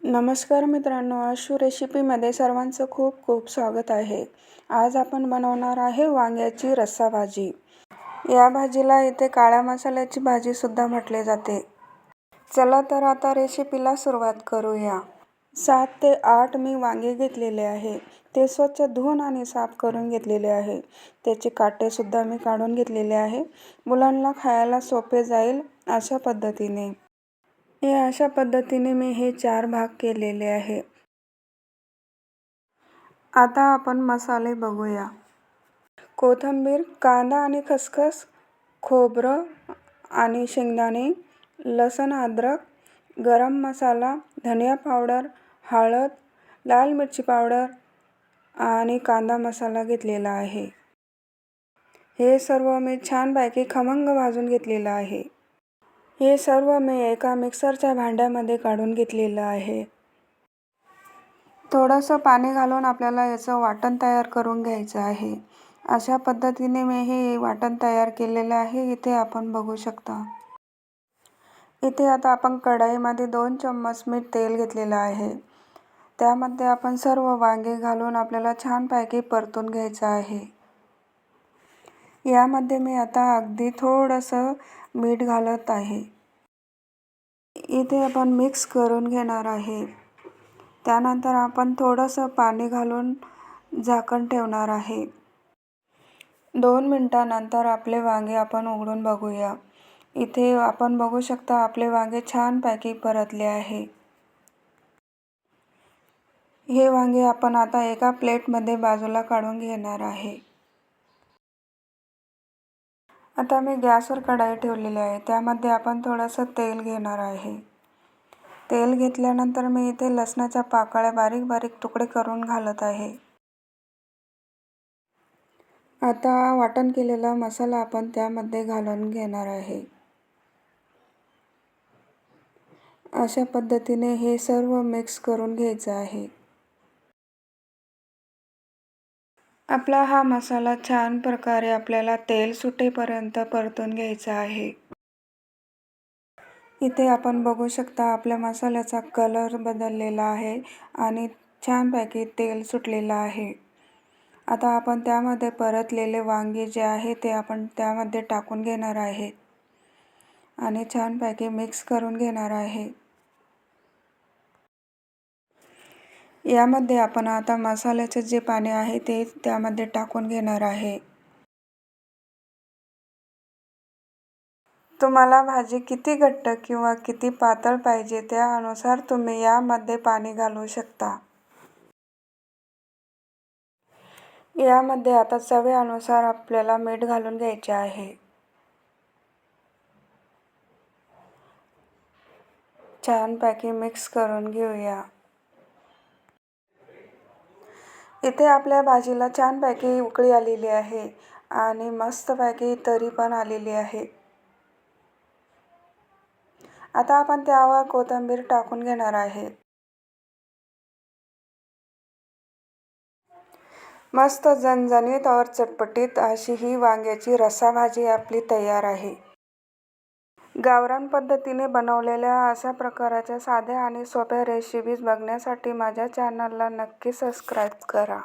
नमस्कार मित्रांनो आशू रेसिपीमध्ये सर्वांचं खूप खूप स्वागत आहे. आज आपण बनवणार आहे वांग्याची रस्सा भाजी. या भाजीला इथे काळ्या मसाल्याची भाजीसुद्धा म्हटले जाते. चला तर आता रेसिपीला सुरुवात करूया. सात ते आठ मी वांगे घेतलेले आहे. ते स्वच्छ धुवून आणि साफ करून घेतलेले आहे. त्याचे काटेसुद्धा मी काढून घेतलेले आहे. मुलांना खायला सोपे जाईल अशा पद्धतीने. हे अशा पद्धतीने मी हे चार भाग केलेले आहे. आता आपण मसाले बघूया. कोथिंबीर कांदा आणि खसखस खोबरं आणि शेंगदाणे लसण अद्रक गरम मसाला धनिया पावडर हळद लाल मिरची पावडर आणि कांदा मसाला घेतलेला आहे. हे सर्व मी छानपैकी खमंग भाजून घेतलेलं आहे. हे सर्व मी एका मिक्सरच्या भांड्यामध्ये काढून घेतलेलं आहे. थोडंसं पाणी घालून आपल्याला याचं वाटण तयार करून घ्यायचं आहे. अशा पद्धतीने मी हे वाटण तयार केलेलं आहे. इथे आपण बघू शकता. इथे आता आपण कढाईमध्ये दोन चम्मच मीठ तेल घेतलेलं आहे. त्यामध्ये आपण सर्व वांगे घालून आपल्याला छानपैकी परतून घ्यायचं आहे. यामध्ये मी आता अगदी थोडंसं मीठ घालत आहे. इथे आपण मिक्स करून घेणार आहे. त्यानंतर आपण थोडंसं पाणी घालून झाकण ठेवणार आहे. दोन मिनटानंतर आपले वांगे आपण उघडून बघूया. इथे आपण बघू शकता आपले वांगे छानपैकी परतले आहे. हे वांगे आपण आता एका प्लेटमध्ये बाजूला काढून घेणार आहे. आता मी गॅसवर कढाई ठेवलेली आहे. त्यामध्ये आपण थोडंसं तेल घेणार आहे. तेल घेतल्यानंतर मी इथे लसणाच्या पाकळ्या बारीक बारीक तुकडे करून घालत आहे. आता वाटण केलेला मसाला आपण त्यामध्ये घालून घेणार आहे. अशा पद्धतीने हे सर्व मिक्स करून घ्यायचं आहे. आपला हा मसाला छान प्रकारे आपल्याला तेल सुटेपर्यंत परतून घ्यायचा आहे. इथे आपण बघू शकता आपल्या मसाल्याचा कलर बदललेला आहे आणि छानपैकी तेल सुटलेलं आहे. आता आपण त्यामध्ये परतलेले वांगे जे आहे ते आपण त्यामध्ये टाकून घेणार आहे. आणि छानपैकी मिक्स करून घेणार आहे. यामध्ये आपण आता मसाल्याचे जे पाणी आहे ते त्यामध्ये टाकून घेणार आहे. तुम्हाला भाजी किती घट्ट किंवा किती पातळ पाहिजे त्यानुसार तुम्ही यामध्ये पाणी घालू शकता. यामध्ये आता चवीनुसार आपल्याला मीठ घालून घ्यायचे आहे. छानपैकी मिक्स करून घेऊया. इथे आपल्या भाजीला छानपैकी उकळी आलेली आहे आणि मस्तपैकी तरी पण आलेली आहे. आता आपण त्यावर कोथिंबीर टाकून घेणार आहे. मस्त झणझणीत और चटपटीत अशी ही वांग्याची रसाभाजी आपली तयार आहे. गावरान पद्धतीने बनवलेल्या अशा प्रकारच्या साध्या आणि सोप्या रेसिपीज बघण्यासाठी माझ्या चॅनलला नक्की सबस्क्राईब करा.